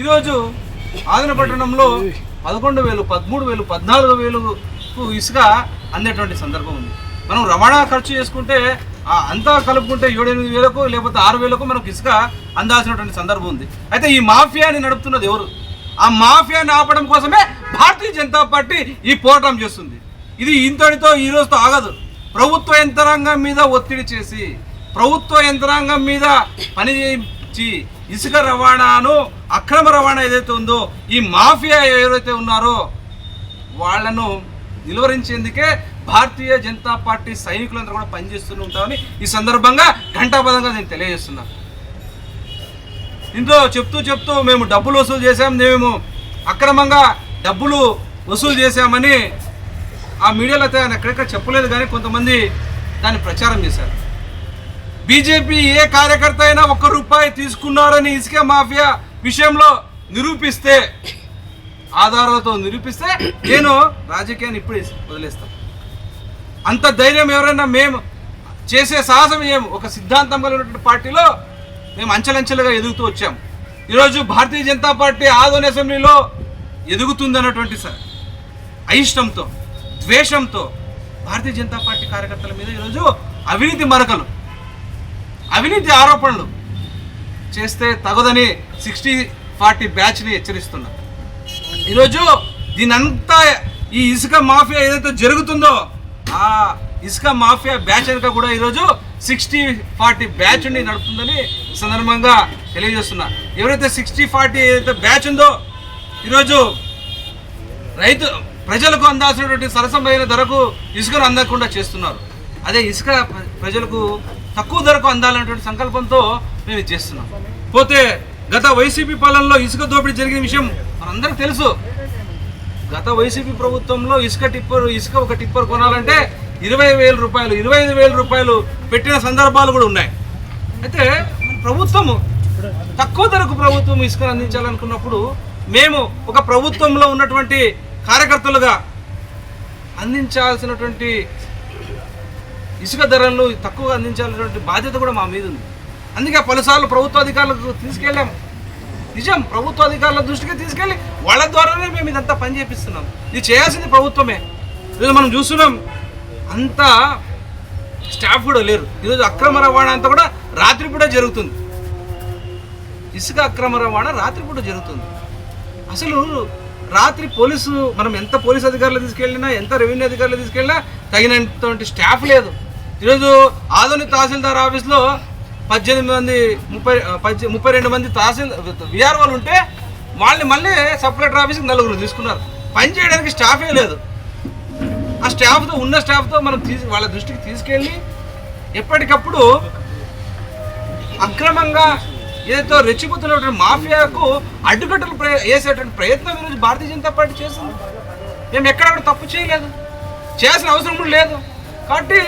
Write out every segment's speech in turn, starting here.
ఈరోజు ఆదిన పట్టణంలో పదకొండు వేలు పదమూడు వేలు పద్నాలుగు వేలు ఇసుక అందేటువంటి సందర్భం ఉంది. మనం రవాణా ఖర్చు చేసుకుంటే అంతా కలుపుకుంటే ఏడెనిమిది వేలకు లేకపోతే ఆరు వేలకు మనకు ఇసుక అందాల్సినటువంటి సందర్భం ఉంది. అయితే ఈ మాఫియాని నడుపుతున్నది ఎవరు? ఆ మాఫియాని ఆపడం కోసమే భారతీయ జనతా పార్టీ ఈ పోరాటం చేస్తుంది. ఇది ఇంతటితో ఈ రోజుతో ఆగదు. ప్రభుత్వ యంత్రాంగం మీద ఒత్తిడి చేసి ప్రభుత్వ యంత్రాంగం మీద పని చేయించి ఇసుక రవాణాను అక్రమ రవాణా ఏదైతే ఉందో ఈ మాఫియా ఎవరైతే ఉన్నారో వాళ్ళను నిలువరించేందుకే భారతీయ జనతా పార్టీ సైనికులందరూ కూడా పనిచేస్తూనే ఉంటామని ఈ సందర్భంగా ఘంటాపదంగా నేను తెలియజేస్తున్నాను ఇంట్లో చెప్తూ చెప్తూ మేము డబ్బులు వసూలు చేశాం మేము అక్రమంగా డబ్బులు వసూలు చేశామని ఆ మీడియాలో అయితే ఆయన ఎక్కడెక్కడ చెప్పలేదు కానీ కొంతమంది దాన్ని ప్రచారం చేశారు. బీజేపీ ఏ కార్యకర్త అయినా ఒక్క రూపాయి తీసుకున్నారని ఇసుక మాఫియా విషయంలో నిరూపిస్తే ఆధారాలతో నిరూపిస్తే నేను రాజకీయాన్ని ఇప్పుడు వదిలేస్తాను అంత ధైర్యం ఎవరైనా మేము చేసే సాహసం ఏం? ఒక సిద్ధాంతం కలిగినటువంటి పార్టీలో మేము అంచెలంచెలుగా ఎదుగుతూ వచ్చాం. ఈరోజు భారతీయ జనతా పార్టీ ఆదోని అసెంబ్లీలో ఎదుగుతుందన్నటువంటి సార్ అయిష్టంతో ద్వేషంతో భారతీయ జనతా పార్టీ కార్యకర్తల మీద ఈరోజు అవినీతి మరకలు. అవినీతి ఆరోపణలు చేస్తే తగదని సిక్స్టీ ఫార్టీ బ్యాచ్ని హెచ్చరిస్తున్నా ఈరోజు దీనంతా ఈ ఇసుక మాఫియా ఏదైతే జరుగుతుందో ఆ ఇసుక మాఫియా బ్యాచ్ వెనుక కూడా ఈరోజు సిక్స్టీ ఫార్టీ బ్యాచ్ని నడుపుతుందని సందర్భంగా తెలియజేస్తున్నా. ఎవరైతే సిక్స్టీ ఫార్టీ ఏదైతే బ్యాచ్ ఉందో ఈరోజు రైతు ప్రజలకు అందాల్సినటువంటి సరసమైన ధరకు ఇసుకను అందకుండా చేస్తున్నారు. అదే ఇసుక ప్ర- ప్రజలకు తక్కువ ధరకు అందాలనేటువంటి సంకల్పంతో మేము చేస్తున్నాం. పోతే గత వైసీపీ పాలనలో ఇసుక దోపిడీ జరిగిన విషయం మనందరికీ తెలుసు. గత వైసీపీ ప్రభుత్వంలో ఇసుక టిప్పర్ ఇసుక ఒక టిప్పర్ కొనాలంటే ఇరవై వేల రూపాయలు ఇరవై ఐదు వేల రూపాయలు పెట్టిన సందర్భాలు కూడా ఉన్నాయి. అయితే ప్రభుత్వము తక్కువ ధరకు ప్రభుత్వం ఇసుకను అందించాలనుకున్నప్పుడు మేము ఒక ప్రభుత్వంలో ఉన్నటువంటి కార్యకర్తలుగా అందించాల్సినటువంటి ఇసుక ధరలు తక్కువగా అందించాల్సినటువంటి బాధ్యత కూడా మా మీద ఉంది. అందుకే పలుసార్లు ప్రభుత్వ అధికారులకు తీసుకెళ్ళాము నిజం ప్రభుత్వ అధికారుల దృష్టికి తీసుకెళ్ళి వాళ్ళ ద్వారానే మేము ఇదంతా పని చేపిస్తున్నాం. ఇది చేయాల్సింది ప్రభుత్వమే. ఈరోజు మనం చూస్తున్నాం అంతా స్టాఫ్ కూడా లేరు. ఈరోజు అక్రమ రవాణా అంతా కూడా రాత్రిపూట జరుగుతుంది. ఇసుక అక్రమ రవాణా రాత్రిపూట జరుగుతుంది. అసలు రాత్రి పోలీసు మనం ఎంత పోలీస్ అధికారులు తీసుకెళ్ళినా ఎంత రెవెన్యూ అధికారులు తీసుకెళ్ళినా తగినంత స్టాఫ్ లేదు. ఈరోజు ఆధునిక తహసీల్దార్ ఆఫీస్లో పద్దెనిమిది మంది ముప్పై పద్దె ముప్పై రెండు మంది తహసీల్ విఆర్ఓలు ఉంటే వాళ్ళని మళ్ళీ సపరేటర్ ఆఫీస్కి నలుగురు తీసుకున్నారు. పని చేయడానికి స్టాఫే లేదు. ఆ స్టాఫ్తో ఉన్న స్టాఫ్తో మనం తీసి వాళ్ళ దృష్టికి తీసుకెళ్ళి ఎప్పటికప్పుడు అక్రమంగా ఏదైతే రెచ్చిపోతున్నటువంటి మాఫియాకు అడ్డుకట్టలు వేసేటువంటి ప్రయత్నం ఈరోజు భారతీయ జనతా పార్టీ చేస్తుంది మేము ఎక్కడ తప్పు చేయలేదు. చేసిన అవసరం కూడా లేదు. కాబట్టి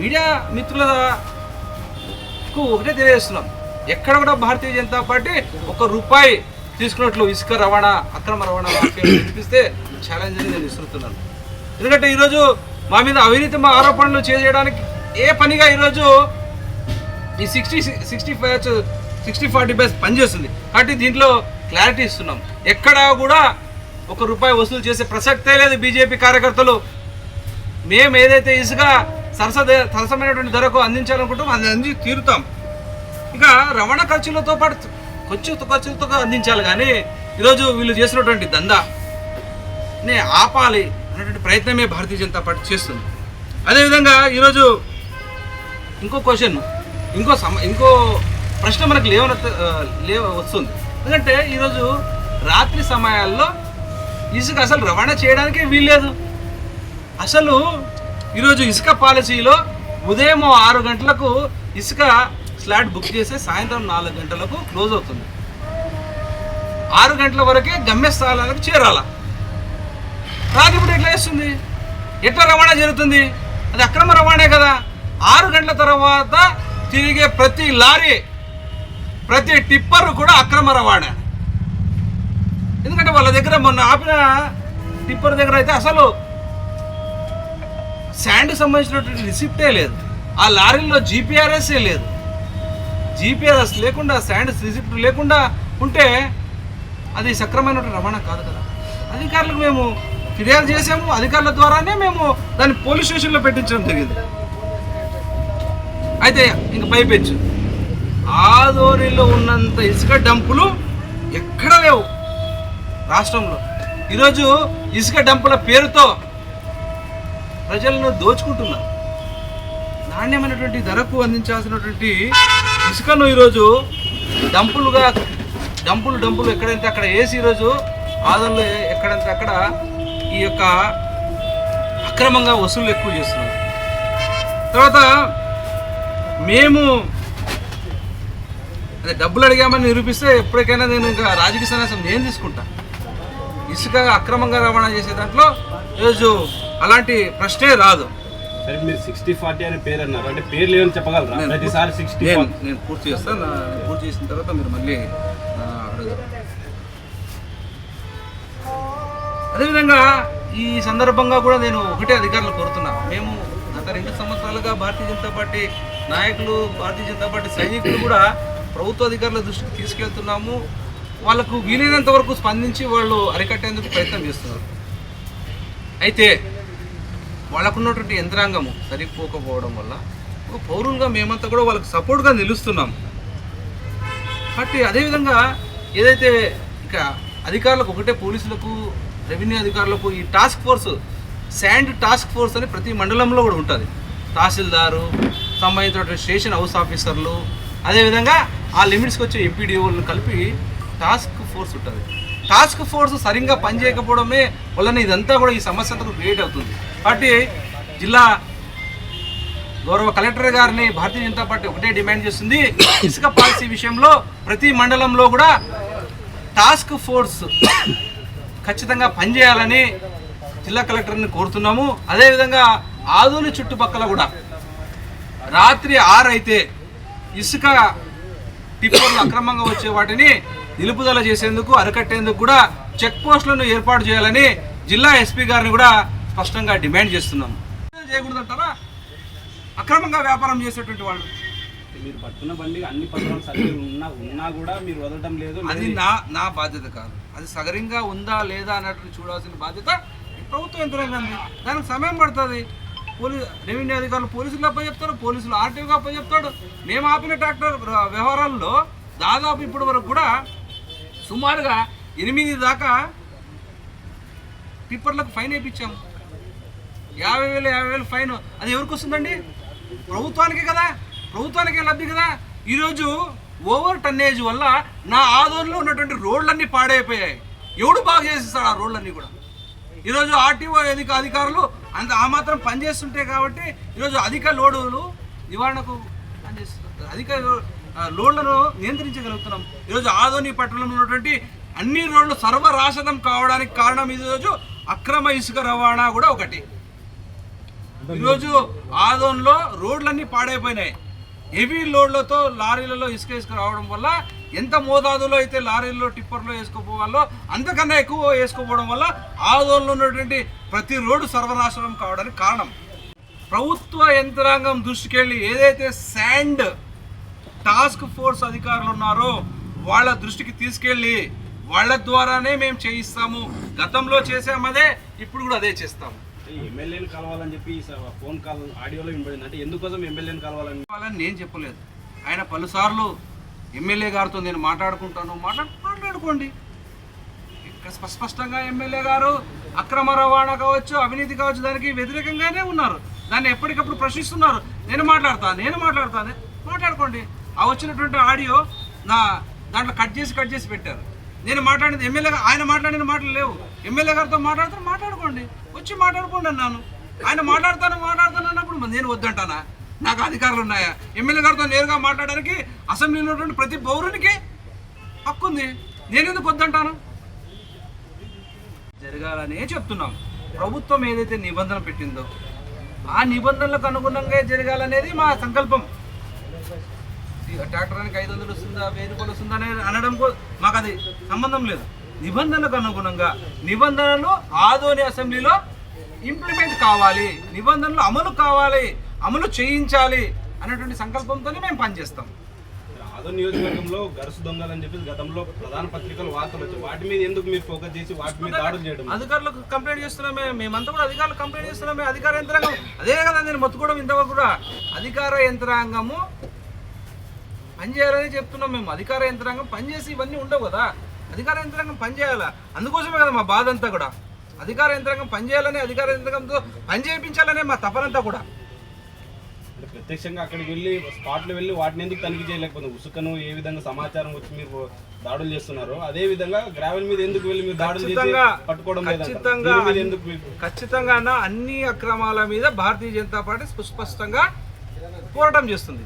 మీడియా మిత్రులకు ఒకటే తెలియజేస్తున్నాం. ఎక్కడ కూడా భారతీయ జనతా పార్టీ ఒక రూపాయి తీసుకున్నట్లు ఇసుక రవాణా అక్రమ రవాణా వినిపిస్తే ఛాలెంజ్ అని నేను విసురుతున్నాను. ఎందుకంటే ఈరోజు మా మీద అవినీతి ఆరోపణలు చేయడానికి ఏ పనిగా ఈరోజు ఈ sixty sixty five sixty forty batch పనిచేస్తుంది. కాబట్టి దీంట్లో క్లారిటీ ఇస్తున్నాం. ఎక్కడా కూడా ఒక రూపాయి వసూలు చేసే ప్రసక్తే లేదు బీజేపీ కార్యకర్తలు. మేము ఏదైతే ఇసుక సరస సరసమైనటువంటి ధరకు అందించాలనుకుంటాం అది అంది తీరుతాం. ఇంకా రవాణా ఖర్చులతో పాటు ఖర్చు ఖర్చులతో అందించాలి కానీ ఈరోజు వీళ్ళు చేసినటువంటి దందా నే ఆపాలి అనేటువంటి ప్రయత్నమే భారతీయ జనతా పార్టీ చేస్తుంది. అదేవిధంగా ఈరోజు ఇంకో క్వశ్చన్ ఇంకో సమ ఇంకో ప్రశ్న మనకు లేవన లేవ వస్తుంది. ఎందుకంటే ఈరోజు రాత్రి సమయాల్లో ఇసుక అసలు రవాణా చేయడానికే వీల్లేదు. అసలు ఈరోజు ఇసుక పాలసీలో ఉదయం ఆరు గంటలకు ఇసుక స్లాట్ బుక్ చేసి సాయంత్రం నాలుగు గంటలకు క్లోజ్ అవుతుంది. ఆరు గంటల వరకే గమ్యస్థానాలకు చేరాల. ఇప్పుడు ఎట్లా వేస్తుంది ఎట్లా రవాణా జరుగుతుంది? అది అక్రమ రవాణే కదా. ఆరు గంటల తర్వాత తిరిగే ప్రతి లారీ ప్రతి టిప్పర్ కూడా అక్రమ రవాణా. ఎందుకంటే వాళ్ళ దగ్గర మొన్న ఆపిన టిప్పర్ దగ్గర అయితే అసలు శాండ్ సంబంధించినటువంటి రిసిప్టే లేదు. ఆ లారీల్లో జీపీఆర్ఎస్ఏ లేదు. జీపీఆర్ఎస్ లేకుండా శాండ్ రిసిప్ట్ లేకుండా ఉంటే అది సక్రమైనటువంటి రవాణా కాదు కదా. అధికారులకు మేము ఫిర్యాదు చేసాము అధికారుల ద్వారానే మేము దాన్ని పోలీస్ స్టేషన్లో పెట్టించడం జరిగింది. అయితే ఇంక పైపెచ్చు ఆదోరిలో ఉన్నంత ఇసుక డంపులు ఎక్కడ లేవు రాష్ట్రంలో. ఈరోజు ఇసుక డంపుల పేరుతో ప్రజలను దోచుకుంటున్నారు. నాణ్యమైనటువంటి ధరకు అందించాల్సినటువంటి ఇసుకను ఈరోజు డంపులుగా డంపులు డంపులు ఎక్కడంటే అక్కడ వేసి ఈరోజు ఆదంలో ఎక్కడంటే అక్కడ ఈ యొక్క అక్రమంగా వసూలు ఎక్కువ చేస్తున్నారు. తర్వాత మేము అదే డబ్బులు అడిగామని నిరూపిస్తే ఎప్పటికైనా నేను ఇంకా రాజకీయ సన్యాసం నేను తీసుకుంటా. ఇసుక అక్రమంగా రవాణా చేసే దాంట్లో ఈరోజు అలాంటి ప్రశ్నే రాదు. సరే మీరు సిక్స్టీ ఫార్టీ అనే పేరు అన్నారు. అంటే పేర్లు ఏమని చెప్పగలరా? ప్రతిసారి సిక్స్టీ నేను నేను పూర్తి చేస్తాను పూర్తి చేసిన తర్వాత మీరు మళ్ళీ అదేవిధంగా ఈ సందర్భంగా కూడా నేను ఒకటే అధికారులు కోరుతున్నా. మేము గత రెండు సంవత్సరాలుగా భారతీయ జనతా పార్టీ నాయకులు భారతీయ జనతా పార్టీ సైనికులు కూడా ప్రభుత్వ అధికారుల దృష్టికి తీసుకెళ్తున్నాము. వాళ్ళకు వీలైనంత వరకు స్పందించి వాళ్ళు అరికట్టేందుకు ప్రయత్నం చేస్తున్నారు. అయితే వాళ్ళకున్నటువంటి యంత్రాంగము సరిపోకపోవడం వల్ల ఒక పౌరులుగా మేమంతా కూడా వాళ్ళకి సపోర్ట్గా నిలుస్తున్నాం. కాబట్టి అదేవిధంగా ఏదైతే ఇక అధికారులకు ఒకటే పోలీసులకు రెవెన్యూ అధికారులకు ఈ task force sand task force అని ప్రతి మండలంలో కూడా ఉంటుంది. తహసీల్దారు సంబంధించినటువంటి స్టేషన్ హౌస్ ఆఫీసర్లు అదేవిధంగా ఆ లిమిట్స్కి వచ్చే ఎంపీడీఓలను కలిపి టాస్క్ ఫోర్స్ ఉంటుంది. టాస్క్ ఫోర్స్ సరిగ్గా పనిచేయకపోవడమే వలన ఇదంతా కూడా ఈ సమస్య క్రియేట్ అవుతుంది. పార్టీ జిల్లా గౌరవ కలెక్టర్ గారిని భారతీయ జనతా పార్టీ ఒకటే డిమాండ్ చేస్తుంది. ఇసుక పాలసీ విషయంలో ప్రతి మండలంలో కూడా టాస్క్ ఫోర్స్ ఖచ్చితంగా పనిచేయాలని జిల్లా కలెక్టర్ని కోరుతున్నాము. అదేవిధంగా ఆదోని చుట్టుపక్కల కూడా రాత్రి ఆరు అయితే ఇసుక టిప్పర్లు అక్రమంగా వచ్చే వాటిని నిలుపుదల చేసేందుకు అరికట్టేందుకు కూడా చెక్ పోస్టులను ఏర్పాటు చేయాలని జిల్లా ఎస్పీ గారిని కూడా స్పష్టంగా డిమాండ్ చేస్తున్నాము చేయకూడదంటారా? అక్రమంగా వ్యాపారం చేసేటువంటి వాళ్ళు. మీరు పట్టుకున్న బండి అన్ని పత్రాలు సరిగ్గా ఉన్నా ఉన్నా కూడా మీరు వదలడం లేదు అది నా నా బాధ్యత కాదు. అది సగరంగా ఉందా లేదా అన్నట్టు చూడాల్సిన బాధ్యత ప్రభుత్వం యంత్రాంగాన్ని దానికి సమయం పడుతుంది. పోలీ రెవెన్యూ అధికారులు పోలీసులు అప్ప చెప్తారు పోలీసులు ఆర్టీఓకి అప్ప చెప్తాడు. మేము ఆపిన ట్రాక్టర్ వ్యవహారాల్లో దాదాపు ఇప్పటి వరకు కూడా సుమారుగా ఎనిమిది దాకా టిప్పర్లకు ఫైన్ వేయించాము యాభై వేలు యాభై వేలు ఫైన్. అది ఎవరికి వస్తుందండి? ప్రభుత్వానికి కదా? ప్రభుత్వానికే లబ్ధి కదా? ఈరోజు ఓవర్ టన్నేజ్ వల్ల నా ఆదోళనలో ఉన్నటువంటి రోడ్లన్నీ పాడైపోయాయి. ఎవడు బాగు చేసేస్తాడు ఆ రోడ్లన్నీ కూడా? ఈరోజు ఆర్టీఓ అధిక అధికారులు అంత ఆ మాత్రం పనిచేస్తుంటే కాబట్టి ఈరోజు అధిక లోడులు నివారణకు పనిచేస్తున్నారు అధిక లోడ్లను నియంత్రించగలుగుతున్నాం. ఈరోజు ఆదోని పట్టణంలో ఉన్నటువంటి అన్ని రోడ్లు సర్వరాశతం కావడానికి కారణం ఈరోజు అక్రమ ఇసుక రవాణా కూడా ఒకటి. ఈరోజు ఆదోన్లో రోడ్లన్నీ పాడైపోయినాయి. హెవీ లోడ్లతో లారీలలో ఇసుక ఇసుక రావడం వల్ల ఎంత మోతాదులో అయితే లారీల్లో టిప్పర్లో వేసుకోపోవాలో అంతకన్నా ఎక్కువ వేసుకోపోవడం వల్ల ఆదోన్లో ఉన్నటువంటి ప్రతి రోడ్డు సర్వనాశనం కావడానికి కారణం. ప్రభుత్వ యంత్రాంగం దృష్టికెళ్ళి ఏదైతే శాండ్ టాస్క్ ఫోర్స్ అధికారులు ఉన్నారో వాళ్ళ దృష్టికి తీసుకెళ్ళి వాళ్ళ ద్వారానే మేము చేయిస్తాము. గతంలో చేసామదే ఇప్పుడు కూడా అదే చేస్తాము. ఎమ్మెల్యేని కలవాలని చెప్పి స- ఫోన్ కాల్ ఆడియోలో వినబడింది. అంటే ఎందుకోసం ఎమ్మెల్యేని కలవాలని? వాళ్ళని నేను చెప్పలేదు. ఆయన పలుసార్లు ఎమ్మెల్యే గారితో నేను మాట్లాడుకుంటాను. మాట్లాడు మాట్లాడుకోండి. ఇంకా స్పష్టంగా ఎమ్మెల్యే గారు అక్రమ రవాణా కావచ్చు అవినీతి కావచ్చు దానికి వ్యతిరేకంగానే ఉన్నారు. దాన్ని ఎప్పటికప్పుడు ప్రశ్నిస్తున్నారు. నేను మాట్లాడతాను నేను మాట్లాడతాను మాట్లాడుకోండి. ఆ వచ్చినటువంటి ఆడియో నా దాంట్లో కట్ చేసి కట్ చేసి పెట్టారు. నేను మాట్లాడింది ఎమ్మెల్యే ఆయన మాట్లాడిన మాటలు లేవు. ఎమ్మెల్యే గారితో మాట్లాడితే మాట్లాడుకోండి. వచ్చి మాట్లాడుకోండి అన్నాను. ఆయన మాట్లాడతాను మాట్లాడతాను అన్నప్పుడు నేను వద్దంటానా? నాకు అధికారులు ఉన్నాయా? ఎమ్మెల్యే గారితో నేరుగా మాట్లాడడానికి అసెంబ్లీలో ఉన్నటువంటి ప్రతి పౌరునికి హక్కు ఉంది. నేను ఎందుకు వద్దంటాను? జరగాలనే చెప్తున్నాం. ప్రభుత్వం ఏదైతే నిబంధన పెట్టిందో ఆ నిబంధనలకు అనుగుణంగా జరగాలనేది మా సంకల్పం. ఇక ట్రాక్టరానికి ఐదు వందలు వస్తుందా వెయ్యి రూపాయలు వస్తుందా అనేది అనడం మాకు అది సంబంధం లేదు. నిబంధనలకు అనుగుణంగా నిబంధనలు ఆదోని అసెంబ్లీలో ఇంప్లిమెంట్ కావాలి నిబంధనలు అమలు కావాలి అమలు చేయించాలి అనేటువంటి సంకల్పంతోనే మేము పనిచేస్తాం. నియోజకవర్గంలో గరుసు దొంగలు అని చెప్పేసి గతంలో ప్రధాన పత్రికలు వార్తలు వచ్చాయి. వాటి మీద ఎందుకు మీరు ఫోకస్ చేసి వాటి మీద దాడులు చేయడం? అధికారులకు కంప్లైంట్ చేస్తున్నామే మేమంతా కూడా అధికారులకు కంప్లైంట్ చేస్తున్నామే అధికార యంత్రాంగం. అదే కదా నేను మొత్తుకోవడం ఇంతవరకు కూడా. అధికార యంత్రాంగము పనిచేయాలని చెప్తున్నాం మేము. అధికార యంత్రాంగం పనిచేసి ఇవన్నీ ఉండవు కదా. అధికార యంత్రాంగం పనిచేయాలా? అందుకోసమే కదా మా బాధ అంతా కూడా. అధికార యంత్రాంగం పనిచేయాలని అధికార యంత్రాంగంతో పని చేయించాలనే మా తపనంతా కూడా. ప్రత్యక్షంగా అక్కడికి వెళ్ళి స్పాట్లో వెళ్ళి వాటిని ఎందుకు తనిఖీ చేయలేకపోతే ఉసుకను ఏ విధంగా సమాచారం వచ్చి మీరు దాడులు చేస్తున్నారు అదే విధంగా గ్రావెల్ మీద ఎందుకు వెళ్ళి మీరు దాడులు పట్టుకోవడం? ఖచ్చితంగా ఖచ్చితంగా అన్న అన్ని అక్రమాల మీద భారతీయ జనతా పార్టీ సుస్పష్టంగా పోరాటం చేస్తుంది.